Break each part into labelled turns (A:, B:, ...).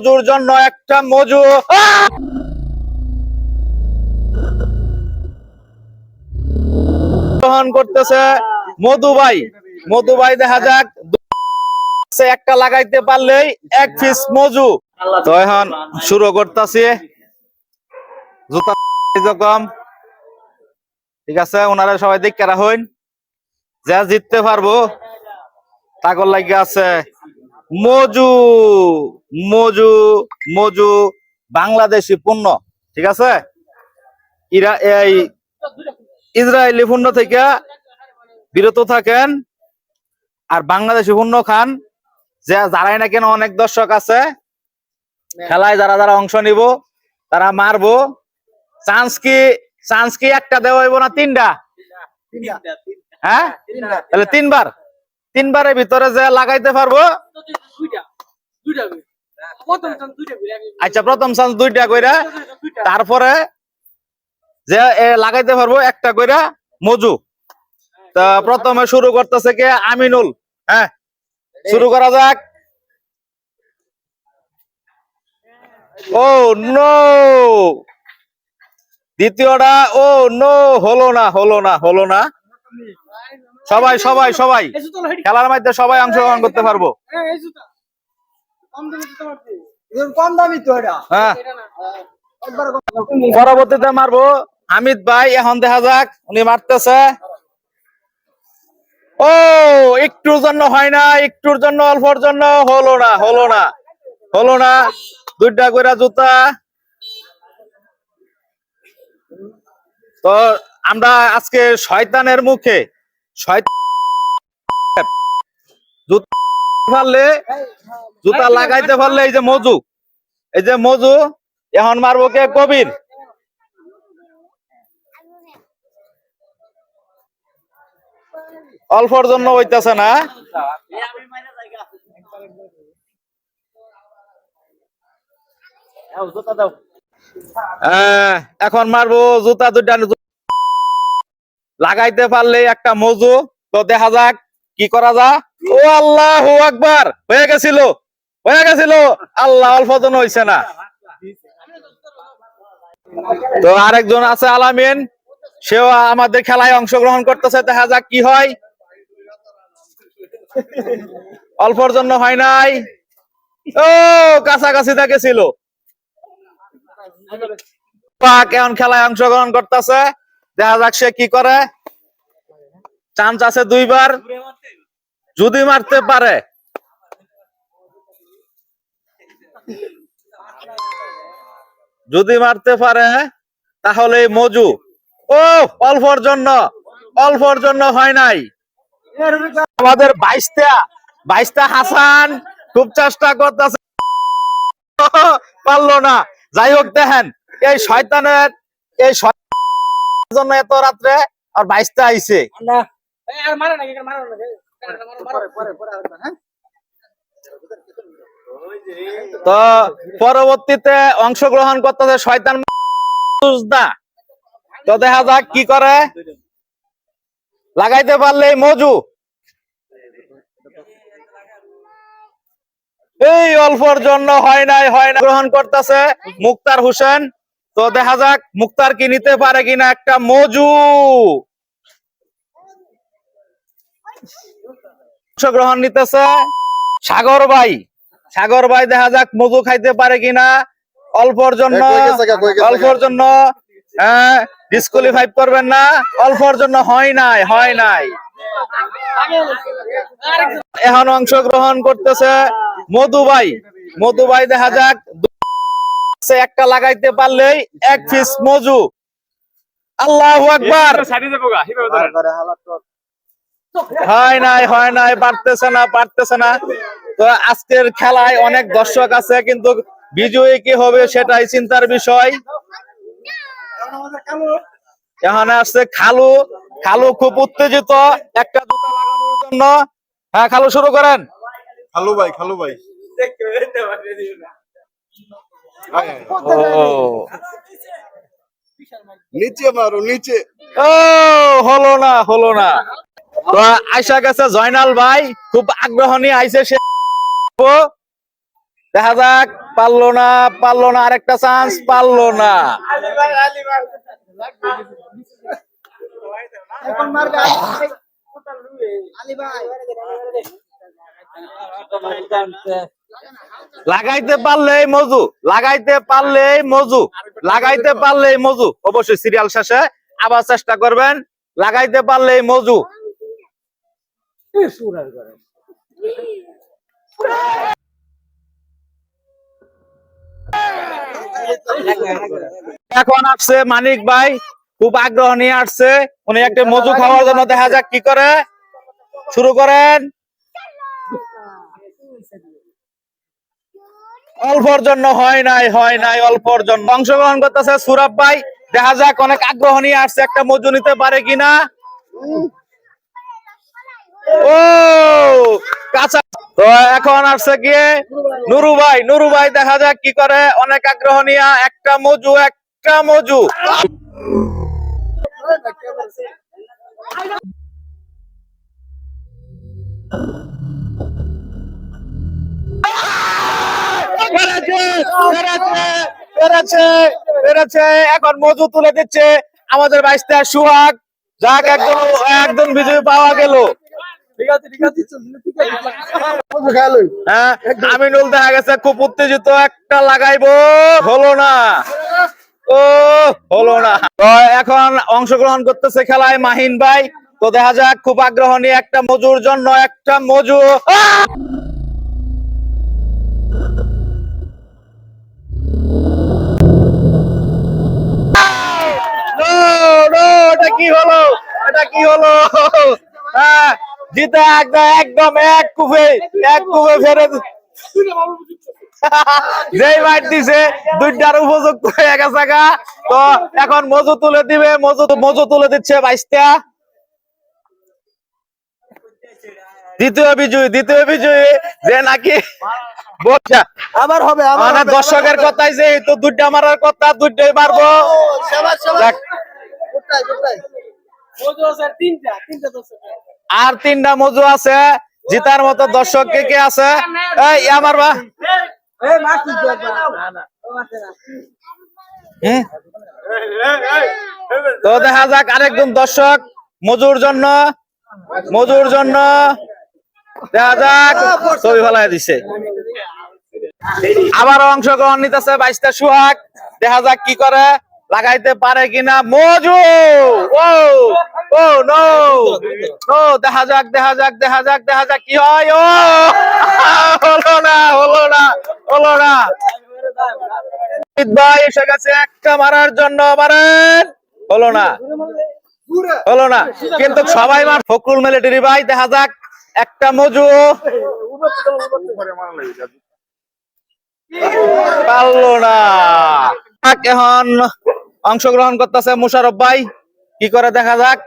A: মজুর জন্য একটা মজু গ্রহণ করতেছে মধুবাই। মধুবাই দেখা যাক। একটা লাগাইতে পারলেই এক পিস মজু তো এখন শুরু করতেছি। জুতা রকম। ঠিক আছে ওনারা সবাই দেখে হইন যা জিততে পারব তাকর লাগে আছে মজু মজু মজু বাংলাদেশি পণ্য ঠিক আছে? ইরা এই ইসরায়েলি পণ্য থেকে বিরত থাকেন আর বাংলাদেশি পণ্য খান। যে যারাই না কেন অনেক দর্শক আছে খেলায় যারা যারা অংশ নিব তারা মারবো। চান্স কি চান্স কি একটা দেওয়া হইব না তিনটা? হ্যাঁ? তাহলে তিনবার। তিনবারের ভিতরে যে লাগাইতে পারব আচ্ছা প্রথম চান্স দুইটা কইরা তারপরে যে লাগাইতে পারব একটা কইরা মজু। তা প্রথমে শুরু করতেছে কে? আমিনুল হ্যাঁ? শুরু করা যাক। Oh no. দ্বিতীয়টা ও নো হলো না হলো না হলো না। সবাই সবাই সবাই। খেলার মধ্যে সবাই অংশগ্রহণ করতে পারব।
B: কম দামি তো এটা।
A: হ্যাঁ। পরবর্তীতে মারবো। হামিদ ভাই এখন দেখা যাক উনি মারতেছে। ও একটুর জন্য হয় না একটুর জন্য অল্পর জন্য হলো না হলো না হলো না। দুইটা করে জুতা। তো আমরা আজকে শয়তানের মুখে শয়তান জুতা পারলে জুতা লাগাইতে পারলে এই যে মজু এই যে মজু এখন মারবো কে? কবির। অল্পর জন্য হইতাছে না? এখন মারবো জুতা দুটা লাগাইতে পারলে একটা মজু তো দেখা যাক কি করা যা আল্লাহ আল্লাহ অল্প জন না। তো আছে আলামিন। আমাদের খেলায় অংশগ্রহণ করতেছে। দেখা যাক কি হয়। অল্পর জন্য হয় নাই। ও, কাছাকাছি থেকে ছিল। এখন খেলায় অংশগ্রহণ করতেছে। দেখা যাক সে কি করে। চান্স আছে দুইবার। যদি মারতে পারে। যদি মারতে পারে, তাহলে মজু। ও অল্পর জন্য। অল্পর জন্য হয় নাই। আমাদের বাইশটা। বাইশটা হাসান খুব চেষ্টা করতেছে। পারল না। যাই হোক, দেখেন, এই শয়তানের এই জন্য এত রাত্রে আর বাইশটা আইছে। তো পরবর্তীতে অংশগ্রহণ করতেছে শয়তান তো দেখা যাক কি করে। লাগাইতে পারলে মজু। এই অল্পর জন্য হয় নাই, হয় না গ্রহণ করতেছে মুক্তার হোসেন। তো দেখা যাক মুক্তার কি নিতে পারে কিনা একটা মজু। অংশগ্রহণ নিতেছে। সাগর ভাই সাগর ভাই দেখা যাক মজু খাইতে পারে কিনা। অল্পর জন্য? অল্পর জন্য ডিসকোয়ালিফাই করবেন না। অল্পর জন্য হয় নাই হয় নাই। এখন অংশগ্রহণ করতেছে মধু ভাই। মধুবাই মধুবাই দেখা যাক। একটা লাগাইতে পারলেই এক পিস মজু আল্লাহু আকবার। হয় নাই হয় নাই পারতেছে না পারতেছে না। তো আজকের খেলায় অনেক দর্শক আছে কিন্তু বিজয়ী কি হবে সেটাই চিন্তার বিষয়। এখানে আসছে খালু। খালু খুব উত্তেজিত একটা জুতা লাগানোর জন্য। হ্যাঁ খালু শুরু করেন।
C: খালু ভাই খালু ভাই। নিচে মারো নিচে।
A: ও হলো না হলো না। তো আইসা গেছে জয়নাল ভাই খুব আগ্রহ নিয়ে আইসে সে। দেখা যাক পারল না পারল না আরেকটা চান্স পারল না। লাগাইতে পারলেই মজু লাগাইতে পারলেই মজু লাগাইতে পারলেই মজু। অবশ্যই সিরিয়াল শেষে আবার চেষ্টা করবেন লাগাইতে পারলেই মজু। এখন আসছে মানিক ভাই, খুব আগ্রহ নিয়ে আসছে। উনি একটা মজু খাওয়ার জন্য দেখা যাক কি করে। শুরু করেন। অল্পর জন্য হয় নাই হয় নাই, অল্পর জন্য। অংশগ্রহণ করতেছে সুরাব ভাই। দেখা যাক অনেক আগ্রহ নিয়ে আসছে একটা মজু নিতে পারে কিনা। ও, কাঁচা। তো এখন আসছে কি নুরু ভাই। নুরু ভাই, দেখা যাক কি করে। অনেক আগ্রহ নিয়ে একটা মজু একটা মজু। এখন মজু তুলে দিচ্ছে আমাদের বাইশটা সুহাগ। যাক, একদম একদম বিজয় পাওয়া গেল। হ্যাঁ আমিনুল দেখা গেছে, খুব উত্তেজিত, একটা লাগাইবো, হলো না। ও, হলো না। এখন অংশগ্রহণ করতেছে খেলায় মাহিন ভাই। তো দেখা যাক, খুব আগ্রহ নিয়ে একটা মজুর জন্য, একটা মজু কি হলো? এটা কি হলো? হ্যাঁ। জিতে একদম একদম এক কুফে এক কুফে ফেরে যেই মাইট দিছে দুইটার উপযুক্ত হয়ে গেছে গা। তো এখন মজু তুলে দিবে মজু মজু তুলে দিচ্ছে বাইশটা। দ্বিতীয় বিজয়ী দ্বিতীয় বিজয়ী যে নাকি
B: আবার হবে
A: মানে দর্শকের কথাই যে তো দুইটা মারার কথা দুইটাই মারবো।
B: ও, শাবাশ, শাবাশ।
A: আর তিনটা মজু আছে। জিতার মতো দর্শক কে কে আছে? এই আমার বা
B: তো
A: দেখা যাক আরেকজন দর্শক মজুর জন্য মজুর জন্য। দেখা যাক ছবি ফেলাই দিছে। আবারও অংশগ্রহণ নিতেছে বাইশটা সুহাগ। দেখা যাক কি করে। লাগাইতে পারে কিনা? মজু ও ও নো ও, দেখা যাক দেখা যাক দেখা যাক দেখা যাক, কি হয়? ও, হলো না হলো না হলো না। ভাই এসে গেছে একটা মারার জন্য, মারেন। হলো না হলো না। কিন্তু সবাই মার ফকরুল মিলিটারি ভাই, দেখা যাক, একটা মজু। পারল না। এখন। অংশগ্রহণ করতেছে মুশারফ ভাই। কি করে দেখা যাক?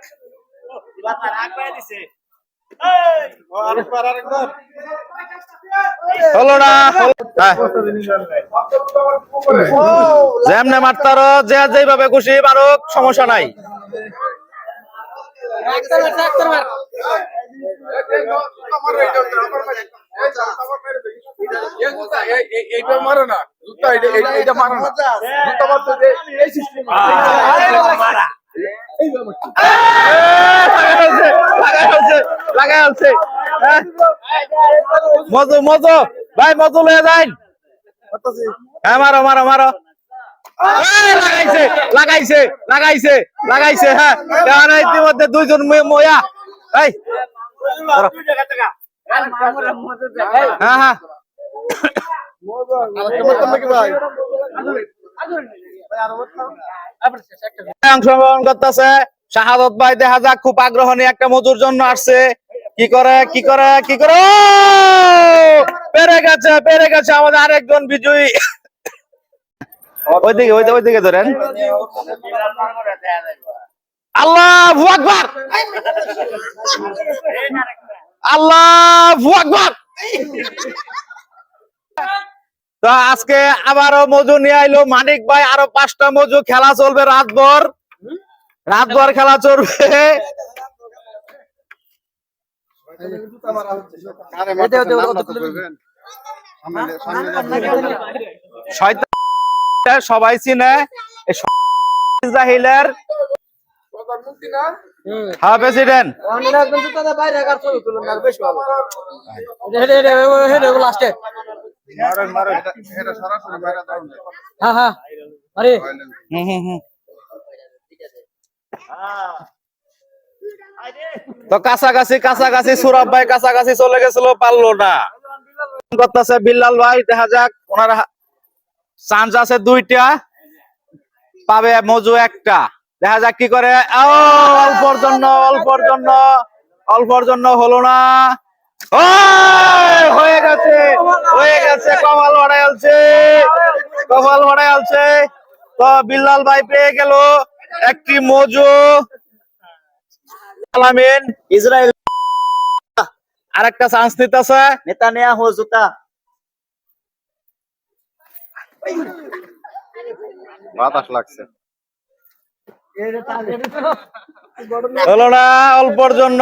A: হলো না হ্যাঁ। যেমনে মারতারো যে যেভাবে খুশি মারুক, সমস্যা নাই।
B: মারো
C: না। জুতা এটা এটা- এটা মারো না। জুতা মারতে যে এই সিস্টেম
A: লাগাই হচ্ছে লাগাই হ্যাঁ? মজু মজু। ভাই মজু লয়ে যাই হ্যাঁ মারো মারো মারো। লাগাইছে লাগাইছে লাগাইছে লাগাইছে হ্যাঁ। ইতিমধ্যে দুইজন মেয়ে? এই। হ্যাঁ হ্যাঁ। অংশগ্রহণ করতেছে শাহাদত ভাই, দেখা যাক, খুব আগ্রহ নিয়ে একটা মজুর জন্য আসছে। কি করে কি করে কি করে? পেরে গেছে পেরে গেছে আমাদের আরেকজন বিজয়ী। ওইদিকে ওইদিকে ওইদিকে ধরেন। আল্লাহ আকবার! আল্লাহ আকবার! তো আজকে আবারও মজু নিয়ে আইলো মানিক ভাই আরও পাঁচটা মজু খেলা চলবে রাতভর রাতভর খেলা চলবে সবাই চিনে জাহিলের হ্যাঁ প্রেসিডেন্ট
B: বাইরে হ্যাঁ হ্যাঁ। আরে।
A: হুম হুম হুম। তো কাছাকাছি কাছাকাছি সুরাব ভাই কাছাকাছি চলে গেছিল পারল না। করতেছে বিল্লাল ভাই দেখা যাক ওনার চান্স আছে দুইটা পাবে মজু একটা। দেখা যাক কি করে। অল্পর জন্য অল্পর জন্য অল্পর জন্য হলো না। হয়ে গেছে হয়ে গেছে কপাল ভরাই আলছে ভরাই আলছে। তো বিল্লাল ভাই পেয়ে গেল একটি মজু। আলামিন ইসরায়েল। আরেকটা চান্স নিতেছে নেতানিয়াহু জুতা।
C: বাতাস লাগছে।
A: হলো না অল্পর জন্য।